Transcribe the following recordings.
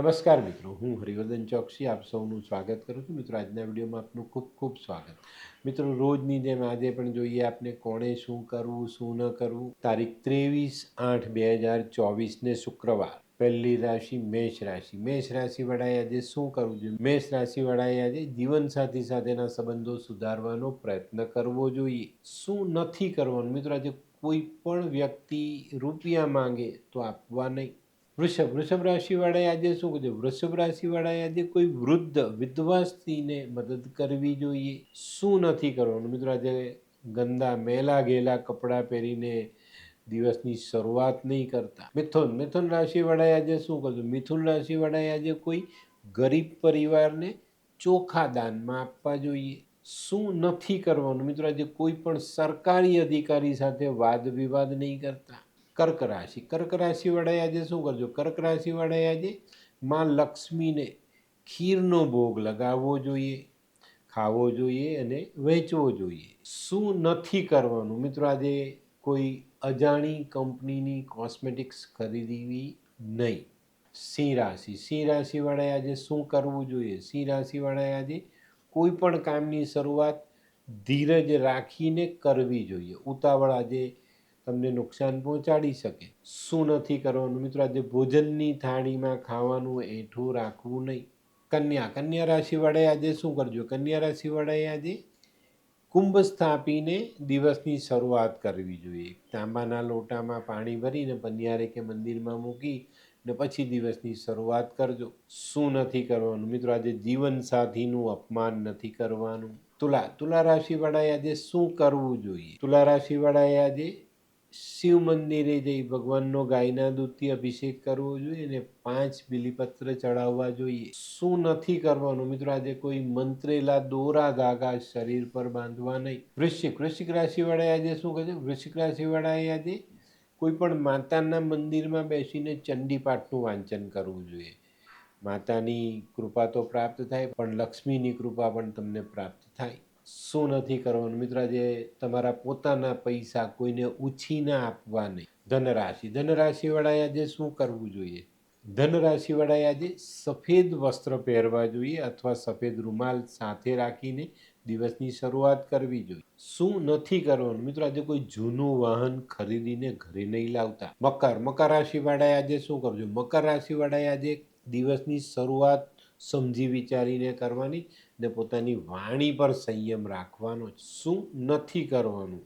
નમસ્કાર મિત્રો, હું હરિવર્ધન ચોકસી, આપ સૌનું સ્વાગત કરું છું. મિત્રો, આજના વિડીયોમાં આપનું ખૂબ ખૂબ સ્વાગત. મિત્રો, રોજની જેમ આજે પણ જોઈએ આપને કોણે શું કરવું, શું ન કરવું. તારીખ ત્રેવીસ આઠ બે હજાર ચોવીસને શુક્રવાર. પહેલી રાશિ મેષ રાશિ. મેષ રાશિવાળાએ આજે શું કરવું જોઈએ? મેષ રાશિવાળાએ આજે જીવનસાથી સાથેના સંબંધો સુધારવાનો પ્રયત્ન કરવો જોઈએ. શું નથી કરવાનું? મિત્રો, આજે કોઈ પણ વ્યક્તિ રૂપિયા માંગે તો આપવા નહીં. વૃષભ વૃષભ રાશિવાળાએ આજે શું કીધું? વૃષભ રાશિવાળાએ આજે કોઈ વૃદ્ધ વિધવા સ્ત્રીને મદદ કરવી જોઈએ? શું નથી કરવાનું? મિત્રો, આજે ગંદા, મેલા ગેલા કપડાં પહેરીને દિવસની શરૂઆત નહીં કરતા. મિથુન મિથુન રાશિવાળાએ આજે શું કરવું મિથુન રાશિવાળાએ આજે કોઈ ગરીબ પરિવારને ચોખા દાનમાં આપવા જોઈએ. શું નથી કરવાનું? મિત્રો, આજે કોઈ પણ સરકારી અધિકારી સાથે વાદ વિવાદ નહીં કરતા. કર્ક રાશિ. કર્ક રાશિવાળાએ આજે શું કરજો? કર્ક રાશિવાળાએ આજે માં લક્ષ્મીને ખીરનો ભોગ લગાવવો જોઈએ, ખાવો જોઈએ અને વહેંચવો જોઈએ. શું નથી કરવાનું? મિત્રો, આજે કોઈ અજાણી કંપનીની કોસ્મેટિક્સ ખરીદવી નહીં. સિંહ રાશિ. સિંહ રાશિવાળાએ આજે શું કરવું જોઈએ? સિંહ રાશિવાળાએ આજે કોઈ પણ કામની શરૂઆત ધીરજ રાખીને કરવી જોઈએ. ઉતાવળ આજે તમને નુકસાન પહોંચાડી શકે. શું નથી કરવાનું? મિત્રો, આજે ભોજનની થાળીમાં ખાવાનું એઠું રાખવું નહીં. કન્યા કન્યા રાશિવાળાએ આજે શું કરજો? કન્યા રાશિવાળાએ આજે કુંભ સ્થાપીને દિવસની શરૂઆત કરવી જોઈએ. તાંબાના લોટામાં પાણી ભરીને પનિયારે કે મંદિરમાં મૂકી ને પછી દિવસની શરૂઆત કરજો. શું નથી કરવાનું? મિત્રો, આજે જીવનસાથીનું અપમાન નથી કરવાનું. તુલા તુલા રાશિવાળાએ આજે શું કરવું જોઈએ? તુલા રાશિવાળાએ આજે શિવ મંદિરે જઈ ભગવાનનો ગાયના દૂધથી અભિષેક કરવો જોઈએ અને પાંચ બિલીપત્ર ચડાવવા જોઈએ. શું નથી કરવાનું? મિત્રો, આજે કોઈ મંત્રેલા દોરા ધાગા શરીર પર બાંધવા નહીં. વૃશ્ચિક વૃશ્ચિક રાશિવાળાએ આજે શું કહે છે વૃશ્ચિક રાશિવાળાએ આજે કોઈ પણ માતાના મંદિરમાં બેસીને ચંડીપાઠનું વાંચન કરવું જોઈએ. માતાની કૃપા તો પ્રાપ્ત થાય, પણ લક્ષ્મીની કૃપા પણ તમને પ્રાપ્ત થાય. શું નથી કરવાનું? મિત્રો, આજે તમારા પોતાના પૈસા કોઈને ઉછીના આપવા નહીં. ધનરાશિ. ધનરાશિવાળાએ આજે શું કરવું જોઈએ? ધનરાશિવાળાએ આજે સફેદ વસ્ત્ર પહેરવા જોઈએ અથવા સફેદ રૂમાલ સાથે રાખીને દિવસની શરૂઆત કરવી જોઈએ. શું નથી કરવાનું? મિત્રો, આજે કોઈ જૂનું વાહન ખરીદીને ઘરે નહીં લાવતા. મકર. મકર રાશિવાળાએ આજે શું કરવું જોઈએ? મકર રાશિવાળાએ આજે દિવસની શરૂઆત સમજી વિચારીને કરવાની ને પોતાની વાણી પર સંયમ રાખવાનો શું નથી કરવાનું?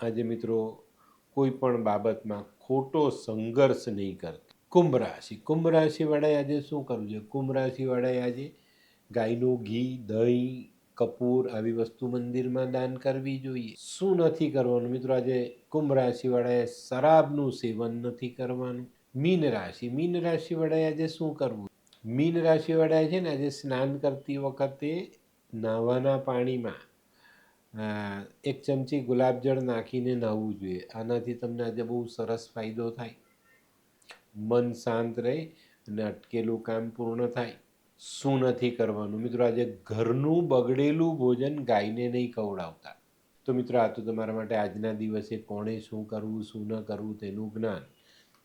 આજે મિત્રો, કોઈ પણ બાબતમાં ખોટો સંઘર્ષ નહીં કરતો. કુંભ રાશિ. કુંભ રાશિવાળાએ આજે શું કરવું જોઈએ? કુંભ રાશિવાળાએ આજે ગાયનું ઘી, દહીં, કપૂર આવી વસ્તુ મંદિરમાં દાન કરવી જોઈએ. શું નથી કરવાનું? મિત્રો, આજે કુંભ રાશિવાળાએ શરાબનું સેવન નથી કરવાનું. મીન રાશિ. મીન રાશિવાળાએ આજે શું કરવું? મીન રાશિવાળા છે ને આજે સ્નાન કરતી વખતે નાવાના પાણીમાં એક ચમચી ગુલાબજળ નાખીને નાહવું જોઈએ. આનાથી તમને આજે બહુ સરસ ફાયદો થાય. મન શાંત રહે અને અટકેલું કામ પૂર્ણ થાય. શું નથી કરવાનું? મિત્રો, આજે ઘરનું બગડેલું ભોજન ગાયને નહીં ખવડાવતા. તો મિત્રો, આ તો તમારા માટે આજના દિવસે કોણે શું કરવું, શું ન કરવું તેનું જ્ઞાન.